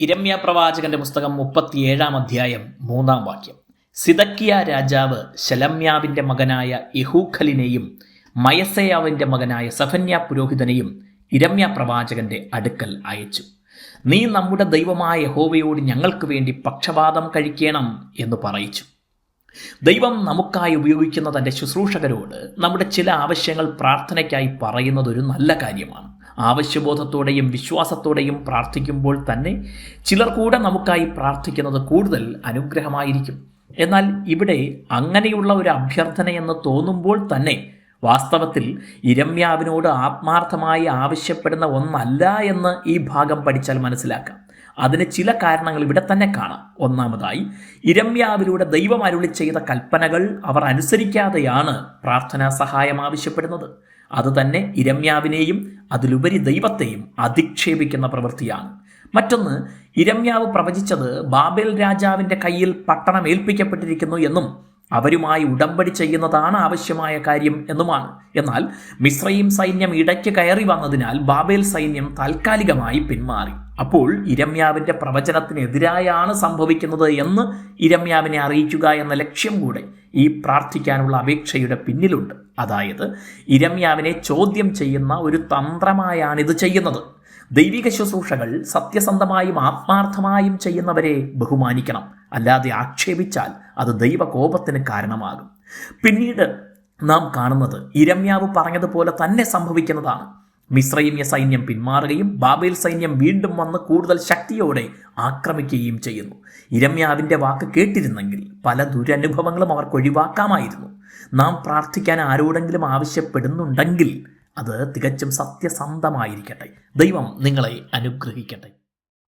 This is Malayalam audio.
ഇരമ്യ പ്രവാചകന്റെ പുസ്തകം മുപ്പത്തിയേഴാം അധ്യായം മൂന്നാം വാക്യം. സിതക്കിയ രാജാവ് ശലമ്യാവിന്റെ മകനായ യഹൂഖലിനെയും മയസയാവിന്റെ മകനായ സഫന്യ പുരോഹിതനെയും ഇരമ്യ പ്രവാചകന്റെ അടുക്കൽ അയച്ചു. നീ നമ്മുടെ ദൈവമായ യഹോവയോട് ഞങ്ങൾക്ക് വേണ്ടി പക്ഷപാതം കഴിക്കണം എന്ന് പറയിച്ചു. ദൈവം നമുക്കായി ഉപയോഗിക്കുന്ന തന്റെ ശുശ്രൂഷകരോട് നമ്മുടെ ചില ആവശ്യങ്ങൾ പ്രാർത്ഥനയ്ക്കായി പറയുന്നത് ഒരു നല്ല കാര്യമാണ്. ആവശ്യബോധത്തോടെയും വിശ്വാസത്തോടെയും പ്രാർത്ഥിക്കുമ്പോൾ തന്നെ ചിലർ കൂടെ നമുക്കായി പ്രാർത്ഥിക്കുന്നത് കൂടുതൽ അനുഗ്രഹമായിരിക്കും. എന്നാൽ ഇവിടെ അങ്ങനെയുള്ള ഒരു അഭ്യർത്ഥന എന്ന് തോന്നുമ്പോൾ തന്നെ വാസ്തവത്തിൽ ഇരമ്യാവിനോട് ആത്മാർത്ഥമായി ആവശ്യപ്പെടുന്ന ഒന്നല്ല എന്ന് ഈ ഭാഗം പഠിച്ചാൽ മനസ്സിലാക്കാം. അതിന് ചില കാരണങ്ങൾ ഇവിടെ തന്നെ കാണാം. ഒന്നാമതായി ഇരമ്യാവിലൂടെ ദൈവം അരുളി ചെയ്ത കൽപ്പനകൾ അവർ അനുസരിക്കാതെയാണ് പ്രാർത്ഥനാ സഹായം ആവശ്യപ്പെടുന്നത്. അതുതന്നെ ഇരമ്യാവിനെയും അതിലുപരി ദൈവത്തെയും അധിക്ഷേപിക്കുന്ന പ്രവൃത്തിയാണ്. മറ്റൊന്ന് ഇരമ്യാവ് പ്രവചിച്ചത് ബാബേൽ രാജാവിന്റെ കയ്യിൽ പട്ടണം ഏൽപ്പിക്കപ്പെട്ടിരിക്കുന്നു എന്നും അവരുമായി ഉടമ്പടി ചെയ്യുന്നതാണ് ആവശ്യമായ കാര്യം എന്നുമാണ്. എന്നാൽ മിശ്രയും സൈന്യം ഇടയ്ക്ക് കയറി വന്നതിനാൽ ബാബേൽ സൈന്യം താൽക്കാലികമായി പിന്മാറി. അപ്പോൾ ഇരമ്യാവിന്റെ പ്രവചനത്തിനെതിരായാണ് സംഭവിക്കുന്നത് എന്ന് ഇരമ്യാവിനെ അറിയിക്കുക എന്ന ലക്ഷ്യം കൂടെ ഈ പ്രാർത്ഥിക്കാനുള്ള അപേക്ഷയുടെ പിന്നിലുണ്ട്. അതായത് ഇരമ്യാവിനെ ചോദ്യം ചെയ്യുന്ന ഒരു തന്ത്രമായാണ് ഇത് ചെയ്യുന്നത്. ദൈവിക ശുശ്രൂഷകൾ സത്യസന്ധമായും ആത്മാർത്ഥമായും ചെയ്യുന്നവരെ ബഹുമാനിക്കണം. അല്ലാതെ ആക്ഷേപിച്ചാൽ അത് ദൈവകോപത്തിന് കാരണമാകും. പിന്നീട് നാം കാണുന്നത് ഇരമ്യാവ് പറഞ്ഞതുപോലെ തന്നെ സംഭവിക്കുന്നതാണ്. മിശ്രൈമ്യ സൈന്യം പിന്മാറുകയും ബാബേൽ സൈന്യം വീണ്ടും വന്ന് കൂടുതൽ ശക്തിയോടെ ആക്രമിക്കുകയും ചെയ്യുന്നു. ഇരമ്യാവിന്റെ വാക്ക് കേട്ടിരുന്നെങ്കിൽ പല ദുരനുഭവങ്ങളും അവർക്ക് ഒഴിവാക്കാമായിരുന്നു. നാം പ്രാർത്ഥിക്കാൻ ആരോടെങ്കിലും ആവശ്യപ്പെടുന്നുണ്ടെങ്കിൽ അത് തികച്ചും സത്യസന്ധമായിരിക്കട്ടെ. ദൈവം നിങ്ങളെ അനുഗ്രഹിക്കട്ടെ.